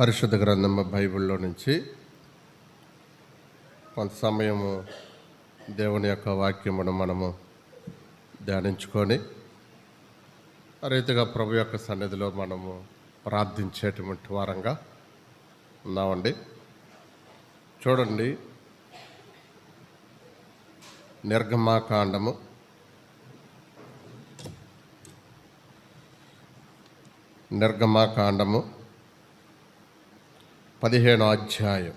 పరిశుద్ధ గ్రంథం బైబిల్లో నుంచి కొంత సమయము దేవుని యొక్క వాక్యమును మనము ధ్యానించుకొని రీతిగా ప్రభు యొక్క సన్నిధిలో మనము ప్రార్థించేటువంటి వారంగా ఉన్నామండి. చూడండి. నిర్గమాకాండము నిర్గమాకాండము పదిహేనో అధ్యాయం.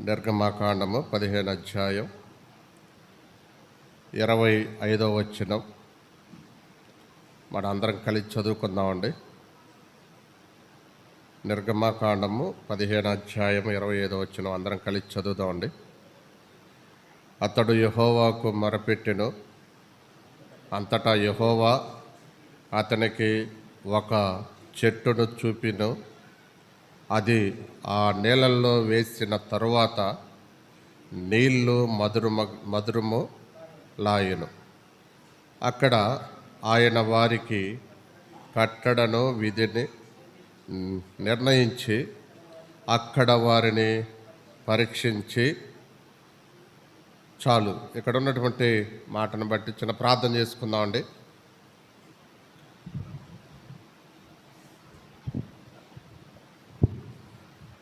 నిర్గమాకాండము పదిహేను అధ్యాయం ఇరవై ఐదో వచ్చినం మన అందరం కలిసి చదువుకుందామండి. నిర్గమాకాండము పదిహేను అధ్యాయం ఇరవై ఐదో వచ్చిన అందరం కలిసి చదువుదామండి. అతడు యహోవాకు మొరపెట్టెను. అంతటా యహోవా అతనికి ఒక చెట్టును చూపిను. అది ఆ నీళ్ళల్లో వేసిన తరువాత నీళ్ళు మధురమ మధురము లాయును అక్కడ ఆయన వారికి కట్టడను విధిని నిర్ణయించి అక్కడ వారిని పరీక్షించి చాలు. ఇక్కడ ఉన్నటువంటి మాటను బట్టి చిన్న ప్రార్థన చేసుకుందామండి.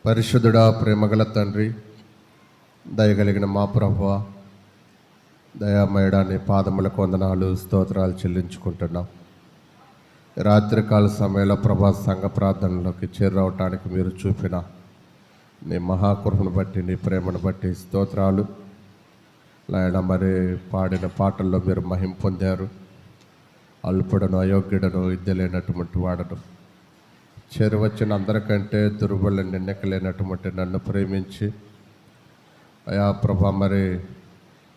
పరిశుద్ధుడా ప్రేమగల తండ్రి దయగలిగిన మా ప్రభు దయామయడాన్ని పాదములకు వందనాలు స్తోత్రాలు చెల్లించుకుంటున్నాం. రాత్రికాల సమయంలో ప్రభా సంఘ ప్రార్థనలోకి చేరవటానికి మీరు చూపిన నీ మహాకృపను బట్టి నీ ప్రేమను బట్టి స్తోత్రాలు. ఆయన మరి పాడిన పాటల్లో మీరు మహిం పొందారు. అల్పుడను అయోగ్యుడను విద్య లేనటువంటి వాడను. చేరువచ్చిన అందరికంటే దుర్బల నిన్నెక్కలేనటువంటి నన్ను ప్రేమించి అయా ప్రభా మరి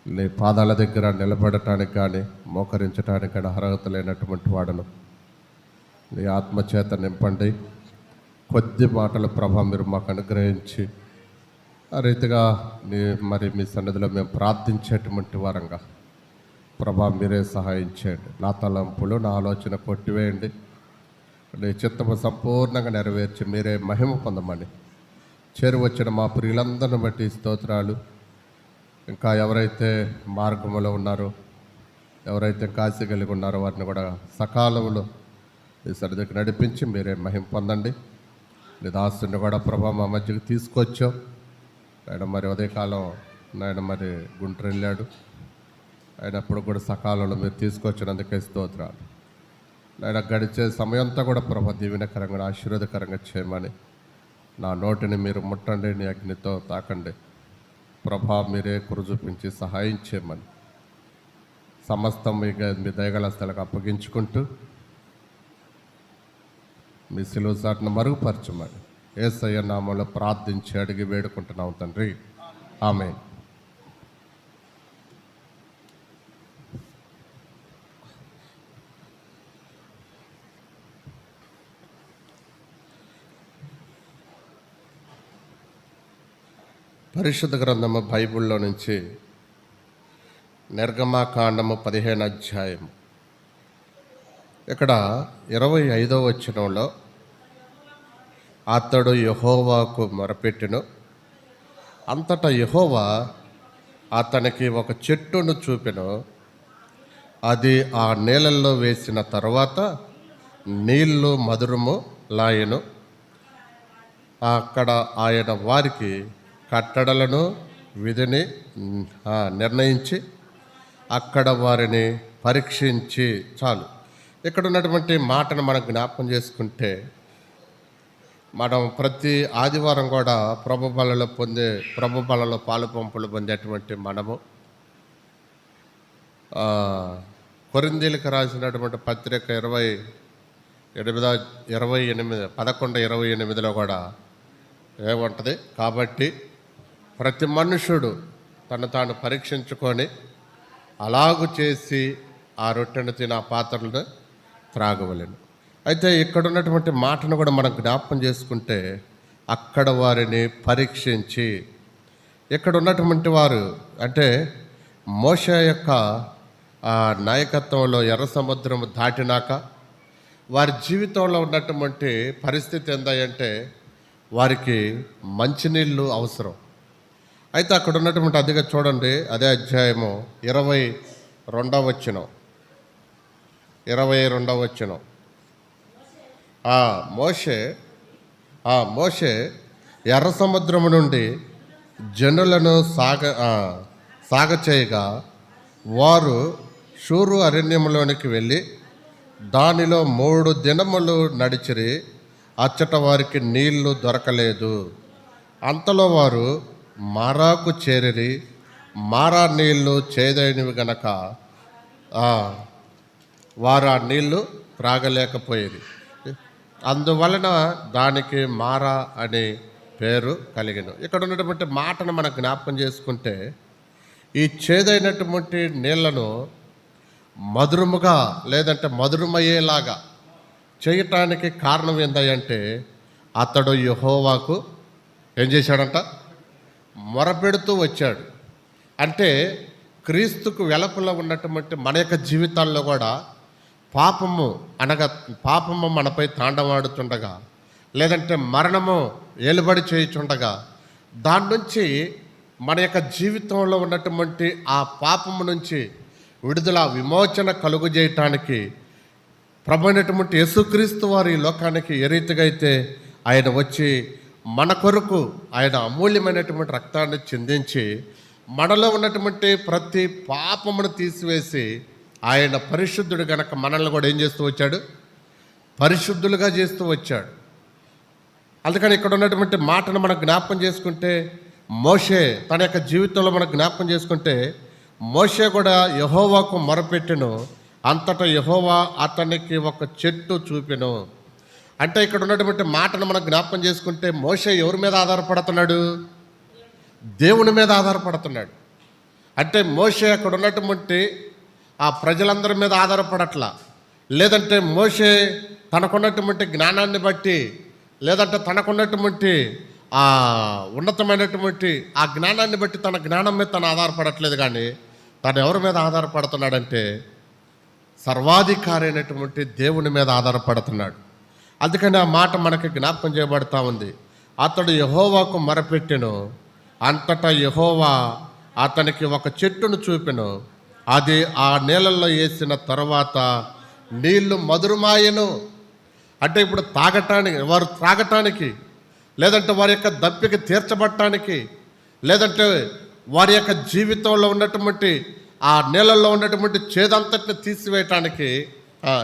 నీ పాదాల దగ్గర నిలబడటానికి కానీ మోకరించడానికి కానీ అర్హత లేనటువంటి వాడను. నీ ఆత్మచేత నింపండి. కొద్ది మాటల ప్రభా మీరు మాకు అనుగ్రహించి ఆ రీతిగా నీ మరి మీ సన్నిధిలో మేము ప్రార్థించేటువంటి వారంగా ప్రభా మీరే సహాయం చేయండి. నా తలంపులు నా ఆలోచన కొట్టివేయండి. నీ చిత్తము సంపూర్ణంగా నెరవేర్చి మీరే మహిమ పొందమని చేరువచ్చిన మా ప్రియులందరిని బట్టి స్తోత్రాలు. ఇంకా ఎవరైతే మార్గంలో ఉన్నారో ఎవరైతే కాశీ కలిగి ఉన్నారో వారిని కూడా సకాలంలో ఈ సరిదికి నడిపించి మీరే మహిమ పొందండి. నీ కూడా ప్రభా మా మధ్యకి తీసుకొచ్చాం. ఆయన మరి ఉదయకాలం నాయన మరి గుంటూరు వెళ్ళాడు. అయినప్పుడు కూడా సకాలంలో మీరు తీసుకొచ్చినందుకే స్తోత్రాలు. నాయన గడిచే సమయంతా కూడా ప్రభ దీవెనకరంగా ఆశీర్వాదకరంగా చేయమని నా నోటిని మీరు ముట్టండి నీ అగ్నితో తాకండి. ప్రభా మీరే కురుచూపించి సహాయం చేయమని సమస్తం మీ మీ దయగల స్థలకు అప్పగించుకుంటూ మీ సిలువ సాటిని మరుగుపరచమని ఏసయ్య నామంలో ప్రార్థించి అడిగి వేడుకుంటున్నాం తండ్రి. ఆమె పరిశుద్ధ గ్రంథము బైబిల్లో నుంచి నిర్గమాకాండము పదిహేను అధ్యాయం ఇక్కడ ఇరవై ఐదవ వచనంలో అతడు యహోవాకు మొరపెట్టెను. అంతటా యహోవా అతనికి ఒక చెట్టును చూపెను. అది ఆ నీళ్ళల్లో వేసిన తర్వాత నీళ్ళు మధురము లాయను. అక్కడ ఆయన వారికి కట్టడలను విధిని నిర్ణయించి అక్కడ వారిని పరీక్షించి చాలు. ఇక్కడ ఉన్నటువంటి మాటను మనం జ్ఞాపకం చేసుకుంటే మనం ప్రతి ఆదివారం కూడా ప్రభు బలలో పొందే ప్రభు బలలో పాలు పంపులు పొందేటువంటి మనము. కొరిందీలకు రాసినటువంటి పత్రిక ఇరవై ఎనిమిదో ఇరవై ఎనిమిది పదకొండు ఇరవై ఎనిమిదిలో కూడా ఏముంటుంది కాబట్టి ప్రతి మనుషుడు తను తాను పరీక్షించుకొని అలాగు చేసి ఆ రొట్టెను తిన పాత్రలను త్రాగవలను. అయితే ఇక్కడ ఉన్నటువంటి మాటను కూడా మనం జ్ఞాపకం చేసుకుంటే అక్కడ వారిని పరీక్షించి ఇక్కడ ఉన్నటువంటి వారు అంటే మోష యొక్క నాయకత్వంలో ఎర్ర సముద్రం దాటినాక వారి జీవితంలో ఉన్నటువంటి పరిస్థితి ఏందంటే వారికి మంచినీళ్ళు అవసరం. అయితే అక్కడ ఉన్నటువంటి అదిగా చూడండి అదే అధ్యాయము ఇరవై రెండవ వచ్చినం ఇరవై రెండవ వచ్చిన మోషే మోషే ఎర్ర సముద్రము నుండి జనులను సాగ సాగ చేయగా వారు షూరు అరణ్యంలోనికి వెళ్ళి దానిలో మూడు దినములు నడిచిరి అచ్చట వారికి నీళ్ళు దొరకలేదు. అంతలో వారు మారాకు చేరిరి మారా నీళ్ళు చేదైనవి గనక వారు ఆ నీళ్ళు త్రాగలేకపోయేది. అందువలన దానికి మారా అనే పేరు కలిగిన. ఇక్కడ ఉన్నటువంటి మాటను మనం జ్ఞాపకం చేసుకుంటే ఈ చేదైనటువంటి నీళ్ళను మధురముగా లేదంటే మధురమయ్యేలాగా చేయటానికి కారణం ఏందంటే అతడు యహోవాకు ఏం చేశాడంట? మొరపెడుతూ వచ్చాడు. అంటే క్రీస్తుకు వెలపులో ఉన్నటువంటి మన యొక్క జీవితాల్లో కూడా పాపము అనగా పాపము మనపై తాండవాడుతుండగా లేదంటే మరణము ఏలుబడి చేయుచుండగా దాని నుంచి మన యొక్క జీవితంలో ఉన్నటువంటి ఆ పాపము నుంచి విడుదల విమోచన కలుగు చేయటానికి ప్రభు యేసుక్రీస్తు వారి ఈ లోకానికి ఏ రీతిగా అయితే ఆయన వచ్చి మన కొరకు ఆయన అమూల్యమైనటువంటి రక్తాన్ని చిందించి మనలో ఉన్నటువంటి ప్రతి పాపమును తీసివేసి ఆయన పరిశుద్ధుడు గనక మనల్ని కూడా ఏం చేస్తూ వచ్చాడు? పరిశుద్ధులుగా చేస్తూ వచ్చాడు. అందుకని ఇక్కడ ఉన్నటువంటి మాటను మనం జ్ఞాపకం చేసుకుంటే మోషే తన యొక్క జీవితంలో మనం జ్ఞాపకం చేసుకుంటే మోషే కూడా యహోవాకు మొరపెట్టెను అంతటా యహోవా అతనికి ఒక చెట్టు చూపెను. అంటే ఇక్కడ ఉన్నటువంటి మాటను మనం జ్ఞాపకం చేసుకుంటే మోషే ఎవరి మీద ఆధారపడుతున్నాడు? దేవుని మీద ఆధారపడుతున్నాడు. అంటే మోషే అక్కడ ఉన్నటువంటి ఆ ప్రజలందరి మీద ఆధారపడట్లా. లేదంటే మోషే తనకున్నటువంటి జ్ఞానాన్ని బట్టి లేదంటే తనకున్నటువంటి ఆ ఉన్నతమైనటువంటి ఆ జ్ఞానాన్ని బట్టి తన జ్ఞానం మీద తను ఆధారపడట్లేదు కానీ తను ఎవరి మీద ఆధారపడుతున్నాడంటే సర్వాధికారి అయినటువంటి దేవుని మీద ఆధారపడుతున్నాడు. అందుకని ఆ మాట మనకి జ్ఞాపకం చేయబడతా ఉంది. అతడు యహోవాకు మరపెట్టెను అంతటా యహోవా అతనికి ఒక చెట్టును చూపెను అది ఆ నీళ్ళల్లో వేసిన తర్వాత నీళ్ళు మధురమాయను. అంటే ఇప్పుడు తాగటానికి వారు త్రాగటానికి లేదంటే వారి యొక్క దప్పిక తీర్చబట్టడానికి లేదంటే వారి యొక్క జీవితంలో ఉన్నటువంటి ఆ నీళ్ళల్లో ఉన్నటువంటి చేదంతటిని తీసివేయటానికి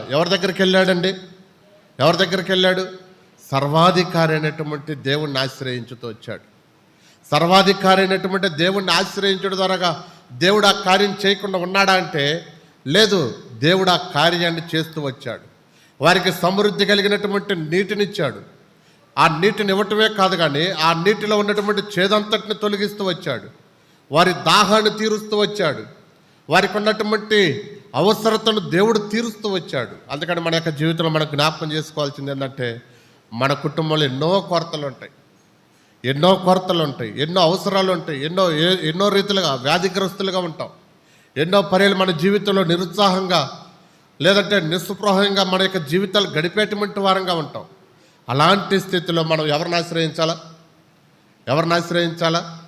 ఎవరి దగ్గరికి వెళ్ళాడండి? ఎవరి దగ్గరికి వెళ్ళాడు? సర్వాధికారి అయినటువంటి దేవుణ్ణి ఆశ్రయించుతూ వచ్చాడు. సర్వాధికారి అయినటువంటి దేవుణ్ణి ఆశ్రయించడం ద్వారా దేవుడు ఆ కార్యం చేయకుండా ఉన్నాడా అంటే లేదు దేవుడు ఆ కార్యాన్ని చేస్తూ వచ్చాడు. వారికి సమృద్ధి కలిగినటువంటి నీటినిచ్చాడు. ఆ నీటిని ఇవ్వటమే కాదు కానీ ఆ నీటిలో ఉన్నటువంటి చేదంతటిని తొలగిస్తూ వచ్చాడు. వారి దాహాన్ని తీరుస్తూ వచ్చాడు. వారికి ఉన్నటువంటి అవసరతను దేవుడు తీరుస్తూ వచ్చాడు. అందుకని మన యొక్క జీవితంలో మనం జ్ఞాపకం చేసుకోవాల్సింది ఏంటంటే మన కుటుంబంలో ఎన్నో కొరతలు ఉంటాయి. ఎన్నో కొరతలు ఉంటాయి ఎన్నో అవసరాలు ఉంటాయి ఎన్నో ఏ- ఎన్నో రీతిలుగా వ్యాధిగ్రస్తులుగా ఉంటాం. ఎన్నో పర్యాలు మన జీవితంలో నిరుత్సాహంగా లేదంటే నిస్పృహంగా మన యొక్క జీవితాలు గడిపేటువంటి వారంగా ఉంటాం. అలాంటి స్థితిలో మనం ఎవరిని ఆశ్రయించాలా? ఎవరిని ఆశ్రయించాలా?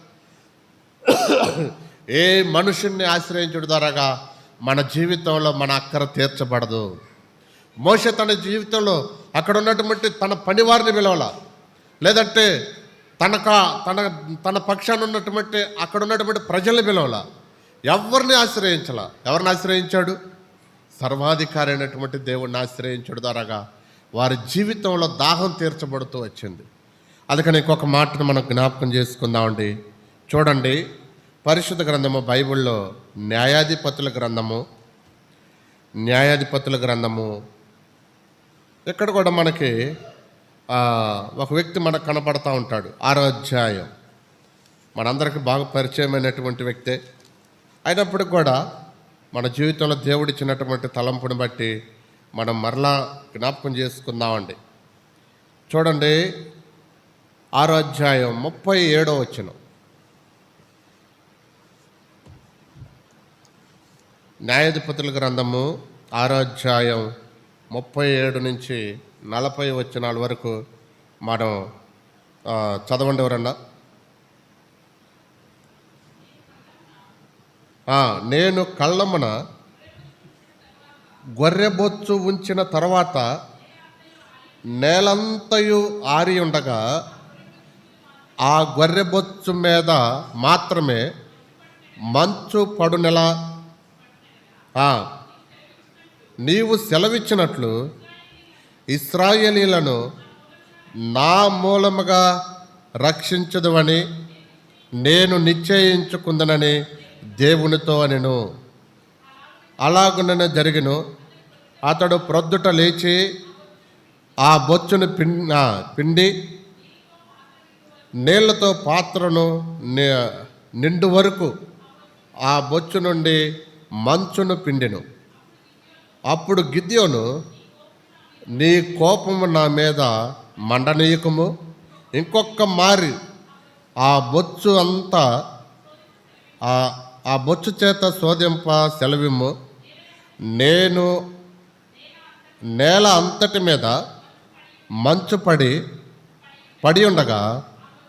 ఏ మనుషుణ్ణి ఆశ్రయించడం ద్వారాగా మన జీవితంలో మన అక్కర తీర్చబడదు. మోష తన జీవితంలో అక్కడ ఉన్నటువంటి తన పనివారిని పిలవాల? లేదంటే తనక తన తన పక్షాన ఉన్నటువంటి అక్కడ ఉన్నటువంటి ప్రజల్ని పిలవాల. ఎవరిని ఆశ్రయించాల? ఎవరిని ఆశ్రయించాడు? సర్వాధికారి అయినటువంటి దేవుణ్ణి ఆశ్రయించాడు ద్వారాగా వారి జీవితంలో దాహం తీర్చబడుతూ వచ్చింది. అందుకని ఇంకొక మాటను మనం జ్ఞాపకం చేసుకుందామండి. చూడండి పరిశుద్ధ గ్రంథము బైబిల్లో న్యాయాధిపతుల గ్రంథము న్యాయాధిపతుల గ్రంథము. ఇక్కడ కూడా మనకి ఒక వ్యక్తి మనకు కనపడతా ఉంటాడు. ఆరో అధ్యాయం బాగా పరిచయమైనటువంటి వ్యక్తే. అయినప్పటికి కూడా మన జీవితంలో దేవుడిచ్చినటువంటి తలంపుని బట్టి మనం మరలా జ్ఞాపకం చేసుకుందామండి. చూడండి ఆరో అధ్యాయం ముప్పై ఏడో వచ్చిన న్యాయాధిపతుల గ్రంథము ఆరో అధ్యాయం ముప్పై ఏడు నుంచి నలభై వచ్చినాల వరకు మనం చదవండి ఎవరన్నా? నేను కళ్ళమ్మన గొర్రెబొచ్చు ఉంచిన తర్వాత నేలంతయు ఆరి ఉండగా ఆ గొర్రెబొచ్చు మీద మాత్రమే మంచు పడునెలా? నీవు సెలవిచ్చినట్లు ఇస్రాయేలీలను నా మూలముగా రక్షించదువని నేను నిశ్చయించుకుందనని దేవునితో అనెను. అలాగుననే జరిగిను. అతడు ప్రొద్దుట లేచి ఆ బొచ్చును పిన్ పిండి నీళ్ళతో పాత్రను నిండు వరకు ఆ బొచ్చు నుండి మంచును పిండెను. అప్పుడు గిద్యోను నీ కోపము నా మీద మండనీయకము. ఇంకొక మారి ఆ బొచ్చు అంతా ఆ ఆ బొచ్చు చేత శోధింప సెలవిమ్ము నేను నేల అంతటి మీద మంచు పడి పడి ఉండగా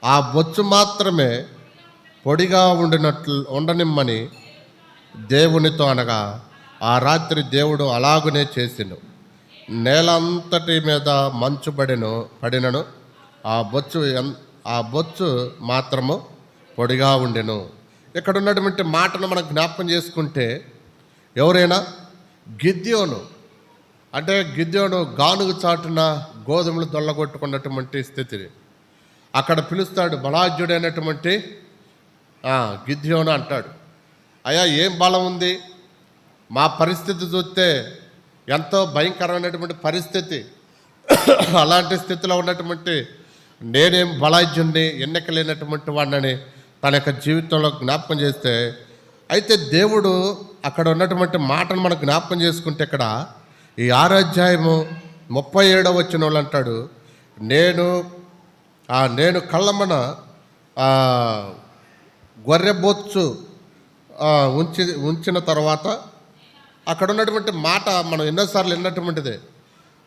ఆ బొచ్చు మాత్రమే పొడిగా ఉండినట్లు ఉండనిమ్మని దేవునితో అనగా ఆ రాత్రి దేవుడు అలాగునే చేసిను. నేల అంతటి మీద మంచు పడిను పడినను ఆ బొచ్చు ఆ బొచ్చు మాత్రము పొడిగా ఉండెను. ఇక్కడ ఉన్నటువంటి మాటను మనం జ్ఞాపకం చేసుకుంటే ఎవరైనా గిద్యోను అంటే గిద్యోను గానుగు చాటున గోధుమలు దొల్లగొట్టుకున్నటువంటి స్థితిని అక్కడ పిలుస్తాడు బలాజ్యుడైనటువంటి గిద్యోను అంటాడు. అయ్యా ఏం బలం ఉంది? మా పరిస్థితి చూస్తే ఎంతో భయంకరమైనటువంటి పరిస్థితి. అలాంటి స్థితిలో ఉన్నటువంటి నేనేం బలాజ్యుణ్ణి ఎన్నికలేనటువంటి వాడినని తన యొక్క జీవితంలో జ్ఞాపకం చేస్తే అయితే దేవుడు అక్కడ ఉన్నటువంటి మాటను మనకు జ్ఞాపకం చేసుకుంటే ఇక్కడ ఈ ఆరాధ్యాయము ముప్పై ఏడవ వచ్చిన వాళ్ళు అంటాడు నేను నేను కళ్ళమ్మన గొర్రె గొర్రెబొచ్చు ఉంచి ఉంచిన తర్వాత అక్కడ ఉన్నటువంటి మాట మనం ఎన్నోసార్లు విన్నటువంటిదే.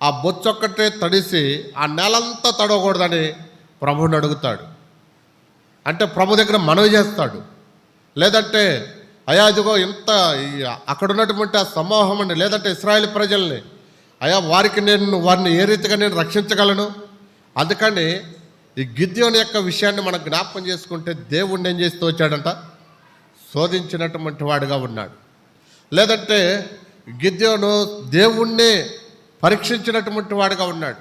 ఆ బొచ్చొక్కటే తడిసి ఆ నేలంతా తడవకూడదని ప్రభువుని అడుగుతాడు. అంటే ప్రభు దగ్గర మనవి చేస్తాడు. లేదంటే అయా ఇదిగో ఇంత ఈ అక్కడ ఉన్నటువంటి ఆ సమూహం అండి లేదంటే ఇస్రాయేల్ ప్రజల్ని అయా వారికి నేను వారిని ఏ రీతిగా నేను రక్షించగలను? అందుకని ఈ గిద్యోని యొక్క విషయాన్ని మనం జ్ఞాపకం చేసుకుంటే దేవుణ్ణి ఏం చేస్తూ వచ్చాడంట? శోధించినటువంటి వాడుగా ఉన్నాడు. లేదంటే గిద్యోను దేవుణ్ణి పరీక్షించినటువంటి వాడుగా ఉన్నాడు.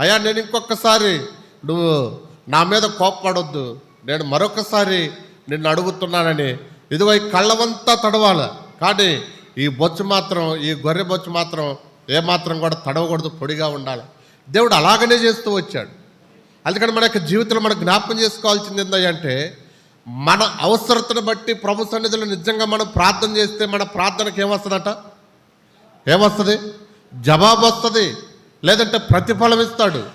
అయ్యా నేను ఇంకొకసారి నువ్వు నా మీద కోప్పడొద్దు. నేను మరొకసారి నిన్ను అడుగుతున్నానని. ఇదిగో ఈ కళ్ళవంతా తడవాలి. కానీ ఈ బొచ్చు మాత్రం ఈ గొర్రె బొచ్చు మాత్రం ఏమాత్రం కూడా తడవకూడదు పొడిగా ఉండాలి. దేవుడు అలాగనే చేస్తూ వచ్చాడు. అందుకని మన యొక్క జీవితంలో మనం జ్ఞాపకం చేసుకోవాల్సింది ఏంటంటే మన అవసరతను బట్టి ప్రభు సన్నిధిలో నిజంగా మనం ప్రార్థన చేస్తే మన ప్రార్థనకు ఏమొస్తుందట? ఏమొస్తుంది? జవాబు వస్తుంది. లేదంటే ప్రతిఫలం ఇస్తాడు.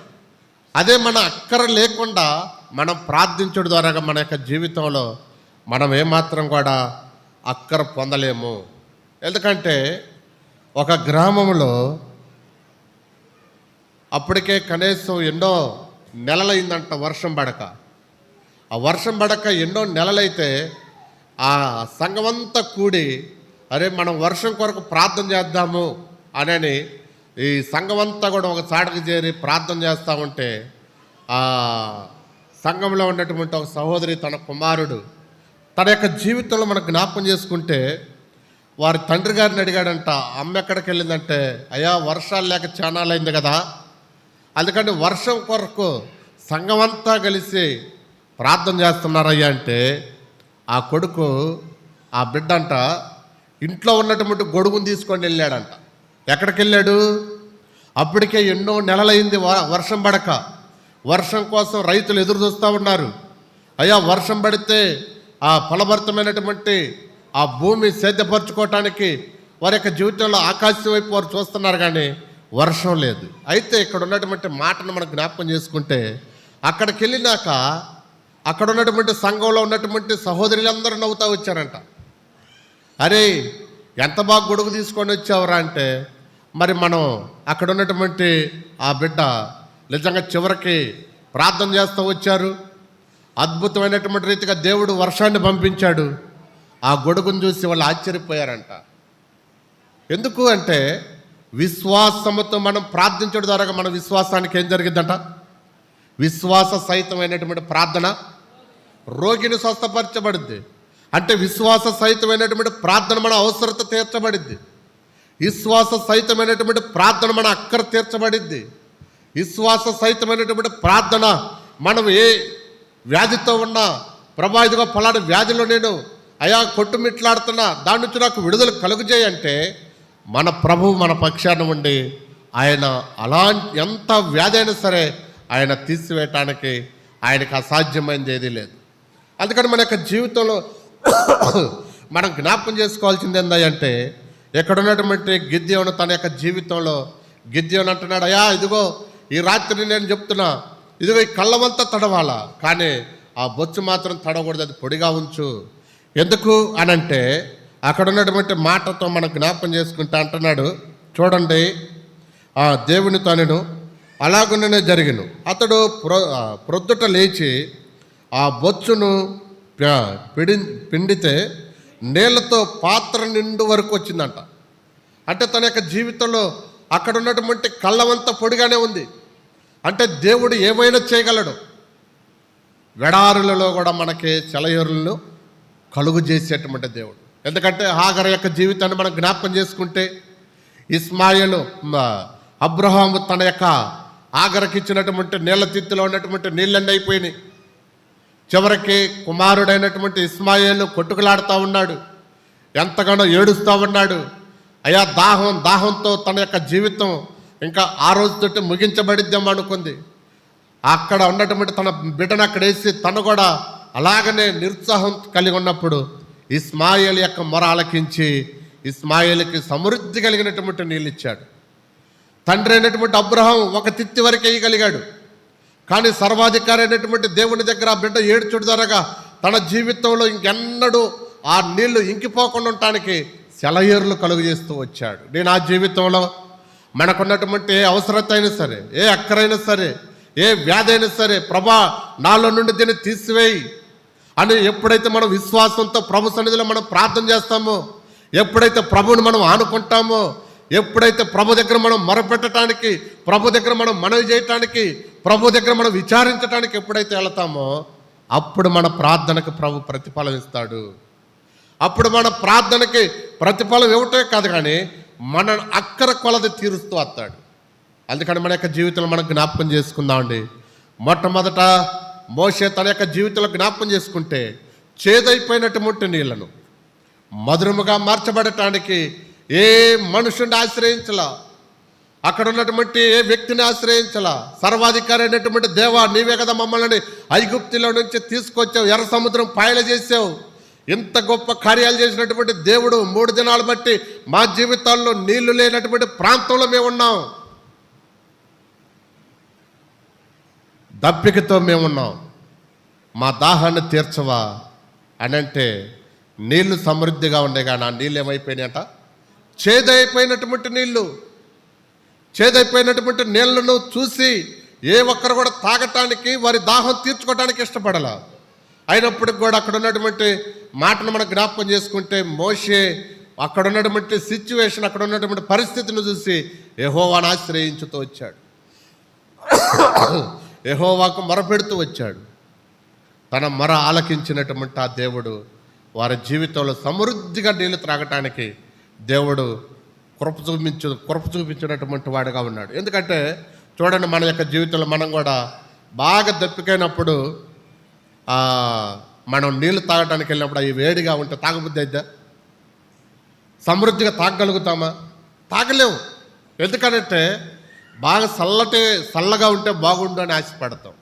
అదే మన అక్కర లేకుండా మనం ప్రార్థించడం ద్వారా మన యొక్క జీవితంలో మనం ఏమాత్రం కూడా అక్కర పొందలేము. ఎందుకంటే ఒక గ్రామంలో అప్పటికే కనీసం ఎన్నో నెలలైందంట వర్షం పడక. ఆ వర్షం పడక ఎన్నో నెలలైతే ఆ సంఘమంతా కూడి అరే మనం వర్షం కొరకు ప్రార్థన చేద్దాము అనని ఈ సంఘమంతా కూడా ఒక చాటకు చేరి ప్రార్థన చేస్తూ ఉంటే ఆ సంఘంలో ఉన్నటువంటి ఒక సహోదరి తన కుమారుడు తన యొక్క జీవితంలో మనం జ్ఞాపకం చేసుకుంటే వారి తండ్రి గారిని అడిగాడంట అమ్మ ఎక్కడికి వెళ్ళిందంటే అయ్యా వర్షాలు లేక చానాలైంది కదా. అందుకని వర్షం కొరకు సంఘమంతా కలిసి ప్రార్థన చేస్తున్నారయ్యా అంటే ఆ కొడుకు ఆ బిడ్డ అంట ఇంట్లో ఉన్నటువంటి గొడుగుని తీసుకొని వెళ్ళాడంట. ఎక్కడికి వెళ్ళాడు అప్పటికే ఎన్నో నెలలైంది వ- వర్షం పడక. వర్షం కోసం రైతులు ఎదురు చూస్తూ ఉన్నారు. అయ్యా వర్షం పడితే ఆ ఫలభరితమైనటువంటి ఆ భూమి సేద్యపరచుకోవటానికి వారి యొక్క జీవితంలో ఆకాశం వైపు వారు చూస్తున్నారు కానీ వర్షం లేదు. అయితే ఇక్కడ ఉన్నటువంటి మాటను మనం జ్ఞాపకం చేసుకుంటే అక్కడికి వెళ్ళినాక అక్కడ ఉన్నటువంటి సంఘంలో ఉన్నటువంటి సహోదరులందరూ నవ్వుతూ వచ్చారంట. అరే ఎంత బాగా గొడుగు తీసుకొని వచ్చావురా అంటే మరి మనం అక్కడ ఉన్నటువంటి ఆ బిడ్డ నిజంగా చివరికి ప్రార్థన చేస్తూ వచ్చారు. అద్భుతమైనటువంటి రీతిగా దేవుడు వర్షాన్ని పంపించాడు. ఆ గొడుగును చూసి వాళ్ళు ఆశ్చర్యపోయారంట. ఎందుకు అంటే విశ్వాసముతో మనం ప్రార్థించడం ద్వారా మన విశ్వాసానికి ఏం జరిగిందంట? విశ్వాస సహితమైనటువంటి ప్రార్థన రోగిని స్వస్థపరచబడింది అంటే విశ్వాస సహితమైనటువంటి ప్రార్థన మన అవసరత తీర్చబడింది విశ్వాస సహితమైనటువంటి ప్రార్థన మన అక్కర తీర్చబడింది విశ్వాస సహితమైనటువంటి ప్రార్థన మనం ఏ వ్యాధితో ఉన్నా ప్రభా ఇదిగో పలానా వ్యాధిలో నేను అయా కొట్టుమిట్లాడుతున్నా దాని నుంచి నాకు విడుదల కలుగుజేయంటే మన ప్రభు మన పక్షాన ఉండి ఆయన అలా ఎంత వ్యాధి అయినా సరే ఆయన తీసివేయటానికి ఆయనకు అసాధ్యమైనది ఏదీ లేదు. అందుకని మన యొక్క జీవితంలో మనం జ్ఞాపకం చేసుకోవాల్సింది ఏందంటే ఎక్కడ ఉన్నటువంటి గిద్యోను తన యొక్క జీవితంలో గిద్యోను అంటున్నాడు అయ్యా ఇదిగో ఈ రాత్రి నేను చెప్తున్నా ఇదిగో ఈ కళ్ళమంతా తడవాలా? కానీ ఆ బొచ్చు మాత్రం తడకూడదు అది పొడిగా ఉంచు. ఎందుకు అనంటే అక్కడ ఉన్నటువంటి మాటతో మనం జ్ఞాపకం చేసుకుంటా అంటున్నాడు చూడండి ఆ దేవుని తనను అలాగుండనే జరిగిను. అతడు ప్రొ ప్రొద్దుట లేచి ఆ బొచ్చును పిడి పిండితే నీళ్ళతో పాత్ర నిండు వరకు వచ్చిందంట. అంటే తన యొక్క జీవితంలో అక్కడ ఉన్నటువంటి కళ్ళవంతా పొడిగానే ఉంది. అంటే దేవుడు ఏమైనా చేయగలడు? వెడారులలో కూడా మనకి సెలయేరులను కలుగు చేసేటువంటి దేవుడు. ఎందుకంటే హాగర్ యొక్క జీవితాన్ని మనం జ్ఞాపకం చేసుకుంటే ఇస్మాయిలు అబ్రహాము తన యొక్క ఆగరకిచ్చినటువంటి నీళ్ళ తిత్తిలో ఉన్నటువంటి నీళ్ళన్నీ అయిపోయినాయి. చివరికి కుమారుడైనటువంటి ఇస్మాయిలు కొట్టుకులాడుతూ ఉన్నాడు. ఎంతగానో ఏడుస్తూ ఉన్నాడు. అయ్యా దాహం దాహంతో తన యొక్క జీవితం ఇంకా ఆ రోజుతోటి ముగించబడిద్దాం అనుకుంది. అక్కడ ఉన్నటువంటి తన బిడ్డను అక్కడ వేసి తను కూడా అలాగనే నిరుత్సాహం కలిగి ఉన్నప్పుడు ఇస్మాయిల్ యొక్క మొర ఆలకించి ఇస్మాయిల్కి సమృద్ధి కలిగినటువంటి నీళ్ళు ఇచ్చాడు. తండ్రి అయినటువంటి అబ్రహం ఒక తిత్తి వరకు వేయగలిగాడు కానీ సర్వాధికారి అయినటువంటి దేవుని దగ్గర ఆ బిడ్డ ఏడుచుడు ధరగా తన జీవితంలో ఇంకెన్నడూ ఆ నీళ్ళు ఇంకిపోకుండా ఉండటానికి సెలయేరులు కలుగు చేస్తూ వచ్చాడు. నేను ఆ జీవితంలో మనకున్నటువంటి ఏ అవసరత అయినా సరే ఏ అక్కరైనా సరే ఏ వ్యాధి అయినా సరే ప్రభా నాలో నుండి దీన్ని తీసివేయి అని ఎప్పుడైతే మనం విశ్వాసంతో ప్రభు సన్నిధిలో మనం ప్రార్థన చేస్తామో ఎప్పుడైతే ప్రభుని మనం ఆనుకుంటామో ఎప్పుడైతే ప్రభు దగ్గర మనం మొరపెట్టడానికి ప్రభు దగ్గర మనం మనవి చేయటానికి ప్రభు దగ్గర మనం విచారించడానికి ఎప్పుడైతే వెళతామో అప్పుడు మన ప్రార్థనకు ప్రభు ప్రతిఫలం ఇస్తాడు. అప్పుడు మన ప్రార్థనకి ప్రతిఫలం ఇవ్వటమే కాదు కానీ మన అక్కర కొలది తీరుస్తూ వస్తాడు. అందుకని మన యొక్క జీవితంలో మనం జ్ఞాపకం చేసుకుందామండి మొట్టమొదట మోషే తన యొక్క జీవితంలో జ్ఞాపకం చేసుకుంటే చేదైపోయినటువంటి నీళ్ళను మధురముగా మార్చబడటానికి ఏ మనుషుని ఆశ్రయించలా? అక్కడ ఉన్నటువంటి ఏ వ్యక్తిని ఆశ్రయించలా? సర్వాధికారి అయినటువంటి దేవా నీవే కదా మమ్మల్ని ఐగుప్తిలో నుంచి తీసుకొచ్చావు ఎర్ర సముద్రం పాయలు చేసావు. ఇంత గొప్ప కార్యాలు చేసినటువంటి దేవుడు మూడు దినాలు బట్టి మా జీవితాల్లో నీళ్ళు లేనటువంటి ప్రాంతంలో మేము ఉన్నాం. దప్పికతో మేమున్నాం మా దాహాన్ని తీర్చవా? అని అంటే నీళ్ళు సమృద్ధిగా ఉండే కానీ ఆ నీళ్ళు ఏమైపోయినాయట? చేదైపోయినటువంటి నీళ్ళు చేదైపోయినటువంటి నీళ్ళను చూసి ఏ ఒక్కరు కూడా తాగటానికి వారి దాహం తీర్చుకోవడానికి ఇష్టపడాల. అయినప్పటికి కూడా అక్కడ ఉన్నటువంటి మాటను మనం జ్ఞాపకం చేసుకుంటే మోషే అక్కడ ఉన్నటువంటి సిచ్యువేషన్ అక్కడ ఉన్నటువంటి పరిస్థితిని చూసి యహోవాను ఆశ్రయించుతూ వచ్చాడు. యహోవాకు మొరపెడుతూ వచ్చాడు. తన మొర ఆలకించినటువంటి ఆ దేవుడు వారి జీవితంలో సమృద్ధిగా నీళ్ళు త్రాగటానికి దేవుడు కృప చూపించు కృప చూపించినటువంటి వాడుగా ఉన్నాడు. ఎందుకంటే చూడండి మన యొక్క జీవితంలో మనం కూడా బాగా దప్పికైనప్పుడు మనం నీళ్ళు తాగడానికి వెళ్ళినప్పుడు అవి వేడిగా ఉంటే తాగబుద్ధి అయిద్దా? సమృద్ధిగా తాగగలుగుతామా? తాగలేము ఎందుకనంటే బాగా చల్లటి చల్లగా ఉంటే బాగుండు అని ఆశపడతాం.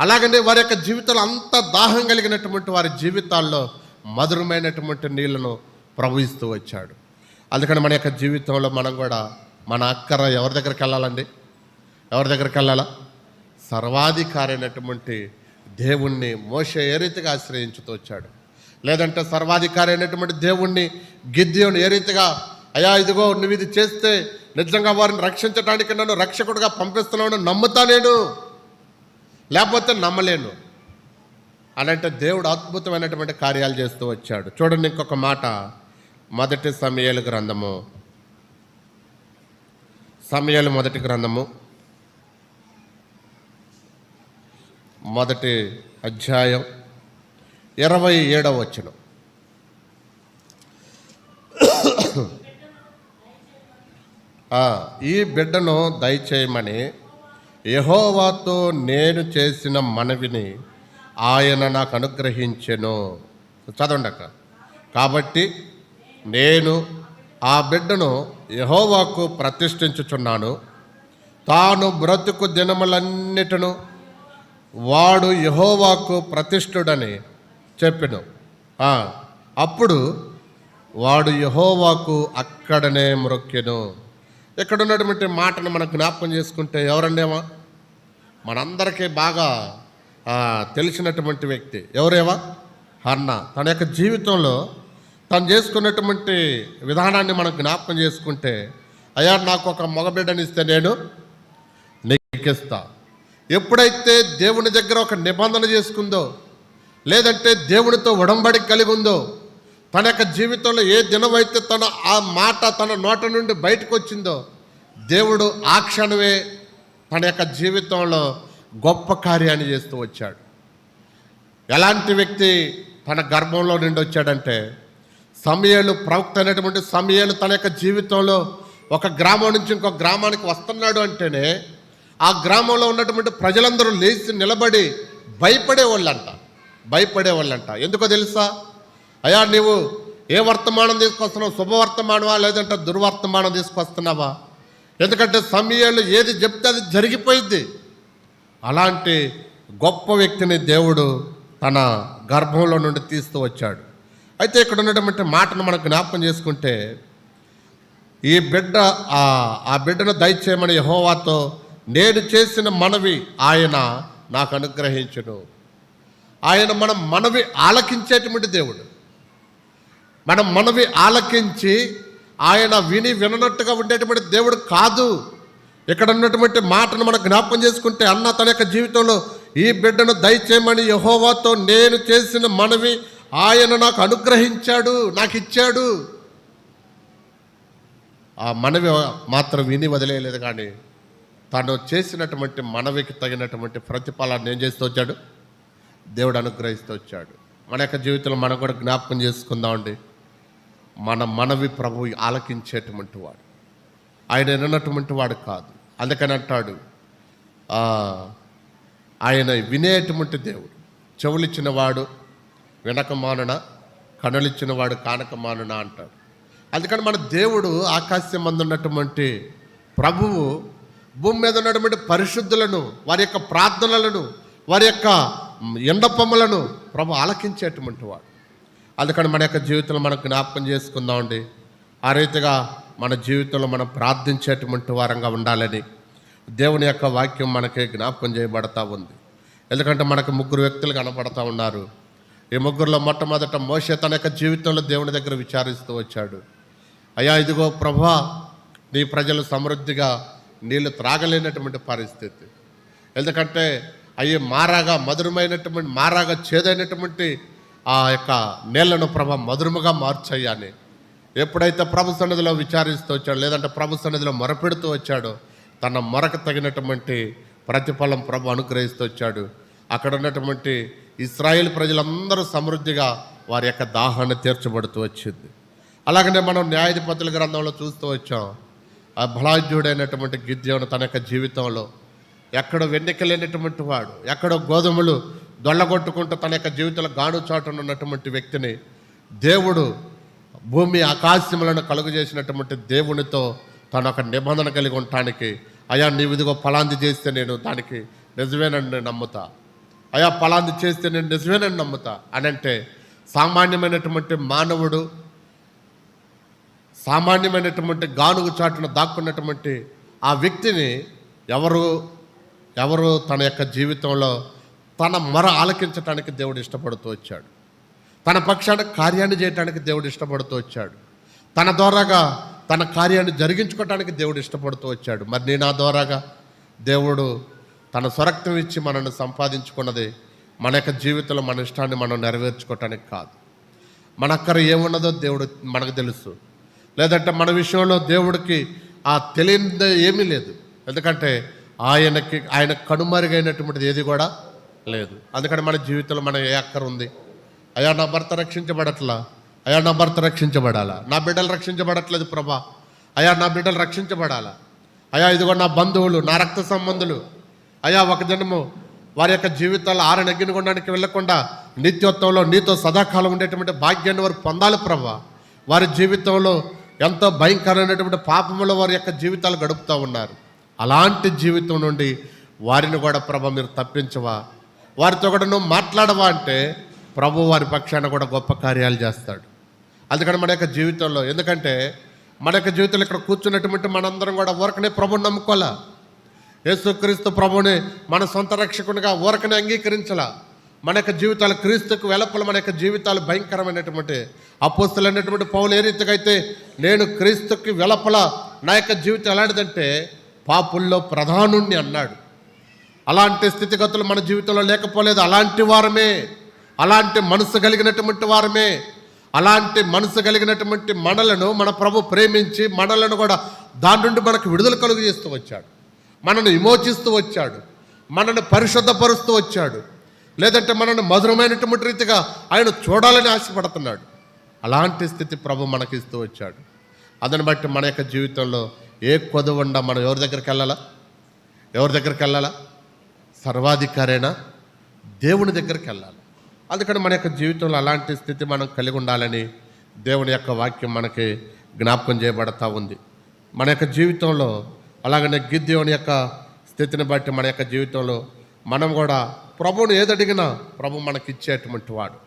అలాగనే వారి యొక్క జీవితంలో అంత దాహం కలిగినటువంటి వారి జీవితాల్లో మధురమైనటువంటి నీళ్ళను ప్రవహిస్తూ వచ్చాడు. అందుకని మన యొక్క జీవితంలో మనం కూడా మన అక్కర ఎవరి దగ్గరికి వెళ్ళాలండి? ఎవరి దగ్గరికి వెళ్ళాలా? సర్వాధికారి అయినటువంటి దేవుణ్ణి మోస ఏ రీతిగా ఆశ్రయించుతూ వచ్చాడు? లేదంటే సర్వాధికారి అయినటువంటి దేవుణ్ణి గిద్యోని ఏ రీతిగా అయా ఇదిగో నువ్వు ఇది చేస్తే నిజంగా వారిని రక్షించడానికి నన్ను రక్షకుడిగా పంపిస్తున్నావు నమ్ముతా నేను? లేకపోతే నమ్మలేను? అనంటే దేవుడు అద్భుతమైనటువంటి కార్యాలు చేస్తూ వచ్చాడు. చూడండి ఇంకొక మాట. మొదటి సమయాలు గ్రంథము. సమయాలు మొదటి గ్రంథము. మొదటి అధ్యాయం ఇరవై ఏడవ వచ్చిన ఈ బిడ్డను దయచేయమని యహోవాతో నేను చేసిన మనవిని ఆయన నాకు అనుగ్రహించెను. చదవండి అక్క. కాబట్టి నేను ఆ బిడ్డను యహోవాకు ప్రతిష్ఠించుచున్నాను. తాను బ్రతుకు దినములన్నిటిను వాడు యహోవాకు ప్రతిష్ఠుడని చెప్పిను. అప్పుడు వాడు యహోవాకు అక్కడనే మ్రొక్కెను ఇక్కడ ఉన్నటువంటి మాటను మనం జ్ఞాపకం చేసుకుంటే ఎవరండేమా మనందరికీ బాగా తెలిసినటువంటి వ్యక్తి ఎవరేవా? హన్న. తన యొక్క జీవితంలో తను చేసుకున్నటువంటి విధానాన్ని మనం జ్ఞాపకం చేసుకుంటే అయ్యా నాకు ఒక మగబిడ్డనిస్తే నేను నెక్కిస్తా. ఎప్పుడైతే దేవుని దగ్గర ఒక నిబంధన చేసుకుందో లేదంటే దేవునితో ఉడంబడి కలిగి ఉందో తన యొక్క జీవితంలో ఏ దినమైతే తన ఆ మాట తన నోట నుండి బయటకు వచ్చిందో దేవుడు ఆ క్షణమే తన యొక్క జీవితంలో గొప్ప కార్యాన్ని చేస్తూ వచ్చాడు. ఎలాంటి వ్యక్తి తన గర్భంలో నుండి వచ్చాడంటే సమయాలు ప్రవక్త అనేటువంటి సమయాలు తన యొక్క జీవితంలో ఒక గ్రామం నుంచి ఇంకొక గ్రామానికి వస్తున్నాడు అంటేనే ఆ గ్రామంలో ఉన్నటువంటి ప్రజలందరూ లేచి నిలబడి భయపడేవాళ్ళంట భయపడేవాళ్ళంట ఎందుకో తెలుసా? అయ్యా నీవు ఏ వర్తమానం తీసుకొస్తున్నావు? శుభవర్తమానమా లేదంటే దుర్వర్తమానం తీసుకొస్తున్నావా? ఎందుకంటే సమయాలు ఏది చెప్తే అది జరిగిపోయింది. అలాంటి గొప్ప వ్యక్తిని దేవుడు తన గర్భంలో నుండి తీస్తూ వచ్చాడు. అయితే ఇక్కడ ఉన్నటువంటి మాటను మనం జ్ఞాపకం చేసుకుంటే ఈ బిడ్డ ఆ బిడ్డను దయచేయమని యహోవాతో నేను చేసిన మనవి ఆయన నాకు అనుగ్రహించను. ఆయన మనం మనవి ఆలకించేటువంటి దేవుడు. మనం మనవి ఆలకించి ఆయన విని విననట్టుగా ఉండేటువంటి దేవుడు కాదు. ఇక్కడ ఉన్నటువంటి మాటను మనం జ్ఞాపకం చేసుకుంటే అన్న తన యొక్క జీవితంలో ఈ బిడ్డను దయచేయమని యహోవాతో నేను చేసిన మనవి ఆయన నాకు అనుగ్రహించాడు నాకు ఇచ్చాడు ఆ మనవి మాత్రం విని వదిలేయలేదు కానీ తను చేసినటువంటి మనవికి తగినటువంటి ప్రతిఫలాన్ని ఏం చేస్తూ వచ్చాడు? దేవుడు అనుగ్రహిస్తూ వచ్చాడు. మన యొక్క జీవితంలో మనం కూడా జ్ఞాపకం చేసుకుందామండి. మన మనవి ప్రభు ఆలకించేటువంటి వాడు. ఆయన వినటువంటి వాడు కాదు. అందుకని అంటాడు ఆయన వినేటువంటి దేవుడు చెవులిచ్చిన వాడు వినకమానున? కనులిచ్చిన వాడు కానకమానున అంటాడు. అందుకని మన దేవుడు ఆకాశం మందు ఉన్నటువంటి ప్రభువు భూమి మీద ఉన్నటువంటి పరిశుద్ధులను వారి యొక్క ప్రార్థనలను వారి యొక్క ఎండపమ్మలను ప్రభు ఆలకించేటువంటి వాడు. అందుకని మన యొక్క జీవితంలో మనం జ్ఞాపకం చేసుకుందామండి ఆ రీతిగా మన జీవితంలో మనం ప్రార్థించేటువంటి వారంగా ఉండాలని దేవుని యొక్క వాక్యం మనకి జ్ఞాపకం చేయబడతా ఉంది. ఎందుకంటే మనకు ముగ్గురు వ్యక్తులు కనపడతా ఉన్నారు. ఈ ముగ్గురులో మొట్టమొదట మోషే తన యొక్క జీవితంలో దేవుని దగ్గర విచారిస్తూ వచ్చాడు. అయ్యా ఇదిగో ప్రభా నీ ప్రజలు సమృద్ధిగా నీళ్ళు త్రాగలేనటువంటి పరిస్థితి. ఎందుకంటే అవి మారాగా మధురమైనటువంటి మారాగా చేదైనటువంటి ఆ యొక్క నీళ్ళను ప్రభ మధురముగా మార్చయ్యాని. ఎప్పుడైతే ప్రభు సన్నిధిలో విచారిస్తూ వచ్చాడు లేదంటే ప్రభు సన్నిధిలో మొరపెడుతూ వచ్చాడో తన మొరకు తగినటువంటి ప్రతిఫలం ప్రభు అనుగ్రహిస్తూ వచ్చాడు. అక్కడ ఉన్నటువంటి ఇస్రాయేల్ ప్రజలందరూ సమృద్ధిగా వారి యొక్క దాహాన్ని తీర్చబడుతూ వచ్చింది. అలాగనే మనం న్యాయాధిపతుల గ్రంథంలో చూస్తూ వచ్చాం. ఆ బలాఢ్యుడైనటువంటి గిద్యోను తన యొక్క జీవితంలో ఎక్కడో వెన్నెక లేనటువంటి వాడు ఎక్కడో గోధుమలు దొల్లగొట్టుకుంటూ తన యొక్క జీవితంలో గాను చాటున ఉన్నటువంటి వ్యక్తిని దేవుడు భూమి ఆకాశములను కలుగు చేసినటువంటి దేవునితో తన ఒక నిబంధన కలిగి ఉండటానికి అయా నీవు ఇదిగో ఫలాంది చేస్తే నేను దానికి నిజమేనని నమ్ముతా. అయా ఫలాంది చేస్తే నేను నిజమేనని నమ్ముతా. అని అంటే సామాన్యమైనటువంటి మానవుడు సామాన్యమైనటువంటి గానుగు చాటును దాక్కున్నటువంటి ఆ వ్యక్తిని ఎవరు ఎవరు తన యొక్క జీవితంలో తన మొర ఆలకించటానికి దేవుడు ఇష్టపడుతూ వచ్చాడు. తన పక్షాన కార్యాన్ని చేయటానికి దేవుడు ఇష్టపడుతూ వచ్చాడు. తన ద్వారాగా తన కార్యాన్ని జరిగించుకోవటానికి దేవుడు ఇష్టపడుతూ వచ్చాడు. మరి నేను ఆ ద్వారాగా దేవుడు తన స్వరక్తం ఇచ్చి మనల్ని సంపాదించుకున్నది మన యొక్క జీవితంలో మన ఇష్టాన్ని మనం నెరవేర్చుకోవటానికి కాదు. మన అక్కర ఏమున్నదో దేవుడు మనకు తెలుసు. లేదంటే మన విషయంలో దేవుడికి ఆ తెలియనిదే ఏమీ లేదు. ఎందుకంటే ఆయనకి ఆయన కనుమరుగైనటువంటిది ఏది కూడా లేదు. అందుకని మన జీవితంలో మన ఏ అక్కర ఉంది? అయ్యా నా భర్త రక్షించబడట్లా? అయ్యా నా భర్త రక్షించబడాలా? నా బిడ్డలు రక్షించబడట్లేదు ప్రభా. అయ్యా నా బిడ్డలు రక్షించబడాలా? అయ్యా ఇదిగో నా బంధువులు నా రక్త సంబంధులు అయ్యా ఒక జన్ము వారి యొక్క జీవితాలు ఆరు కొనడానికి వెళ్ళకుండా నిత్యోత్వంలో నీతో సదాకాలం ఉండేటువంటి భాగ్యాన్ని వారు పొందాలి ప్రభా. వారి జీవితంలో ఎంతో భయంకరమైనటువంటి పాపములో వారి యొక్క జీవితాలు గడుపుతూ ఉన్నారు. అలాంటి జీవితం నుండి వారిని కూడా ప్రభ మీరు తప్పించవా? వారితో కూడా నువ్వు మాట్లాడవా అంటే ప్రభు వారి పక్షాన కూడా గొప్ప కార్యాలు చేస్తాడు. అందుకని మన యొక్క జీవితంలో ఎందుకంటే మన యొక్క జీవితంలో ఇక్కడ కూర్చున్నటువంటి మనందరం కూడా ఊరకనే ప్రభుని నమ్ముకోవాలా? యేసుక్రీస్తు ప్రభుని మన సొంత రక్షకునిగా ఊరకనే అంగీకరించాల. మన యొక్క జీవితాలు క్రీస్తుకు వెలపల మన యొక్క జీవితాలు భయంకరమైనటువంటి అపోస్తులైనటువంటి పౌలు ఏ రీతిగా అయితే నేను క్రీస్తుకి వెలపల నా యొక్క జీవితం ఎలాంటిదంటే పాపుల్లో ప్రధానుణ్ణి అన్నాడు. అలాంటి స్థితిగతులు మన జీవితంలో లేకపోలేదు. అలాంటి వారమే అలాంటి మనసు కలిగినటువంటి వారమే అలాంటి మనసు కలిగినటువంటి మనలను మన ప్రభు ప్రేమించి మనలను కూడా దాని నుండి మనకు విడుదల కలుగు చేస్తూ వచ్చాడు. మనను విమోచిస్తూ వచ్చాడు. మనను పరిశుద్ధపరుస్తూ వచ్చాడు. లేదంటే మనను మధురమైనటువంటి రీతిగా ఆయన చూడాలని ఆశపడుతున్నాడు. అలాంటి స్థితి ప్రభు మనకి ఇస్తూ వచ్చాడు. అదని బట్టి మన యొక్క జీవితంలో ఏ కొదవండా మనం ఎవరి దగ్గరికి వెళ్ళాలా? ఎవరి దగ్గరికి వెళ్ళాలా? సర్వాధికారైనా దేవుని దగ్గరికి వెళ్ళాలి. అందుకని మన యొక్క జీవితంలో అలాంటి స్థితి మనం కలిగి ఉండాలని దేవుని యొక్క వాక్యం మనకి జ్ఞాపకం చేయబడతా ఉంది. మన యొక్క జీవితంలో అలాగనే గిద్యోని యొక్క స్థితిని బట్టి మన యొక్క జీవితంలో మనం కూడా ప్రభువుని ఏదడిగినా ప్రభు మనకి ఇచ్చేటువంటి వాడు.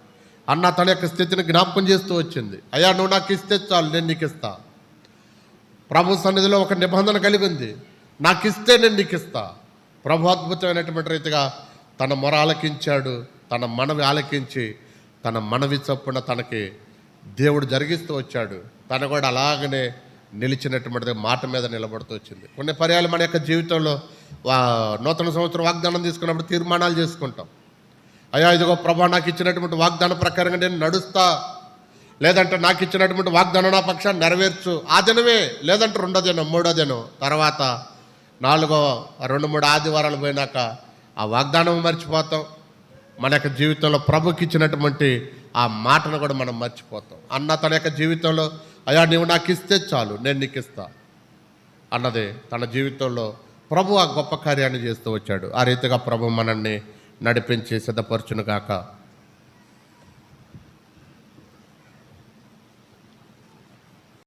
అన్న తన యొక్క స్థితిని జ్ఞాపకం చేస్తూ వచ్చింది. అయ్యా నువ్వు నాకు ఇస్తే చాలు నేను నీకు ఇస్తా. ప్రభు సన్నిధిలో ఒక నిబంధన కలిగి ఉంది నాకు ఇస్తే నేను నీకు ఇస్తా. ప్రభు అద్భుతమైనటువంటి రీతిగా తన మొర ఆలకించాడు తన మనవి ఆలకించి తన మనవి చొప్పున తనకి దేవుడు జరిగిస్తూ వచ్చాడు. తను కూడా అలాగనే నిలిచినటువంటి మాట మీద నిలబడుతూ వచ్చింది. కొన్ని పర్యాలు మన యొక్క జీవితంలో వా- నూతన సంవత్సరం వాగ్దానం తీసుకున్నప్పుడు తీర్మానాలు చేసుకుంటాం. అయ్యా ఇదిగో ప్రభా నాకు ఇచ్చినటువంటి వాగ్దానం ప్రకారంగా నేను నడుస్తా. లేదంటే నాకు ఇచ్చినటువంటి వాగ్దానం నా పక్షాన్ని నెరవేర్చు. ఆ దినమే లేదంటే రెండో దినం మూడో దినం. తర్వాత నాలుగో రెండు మూడు ఆదివారాలు పోయినాక ఆ వాగ్దానం మర్చిపోతాం. మన యొక్క జీవితంలో ప్రభుకి ఇచ్చినటువంటి ఆ మాటను కూడా మనం మర్చిపోతాం. అన్న తన యొక్క జీవితంలో అయ్యా నీవు నాకు ఇస్తే చాలు నేను నీకు ఇస్తా అన్నదే తన జీవితంలో ప్రభు ఆ గొప్ప కార్యాన్ని చేస్తూ వచ్చాడు. ఆ రీతిగా ప్రభు మనల్ని నడిపించి సిద్ధపరచును గాక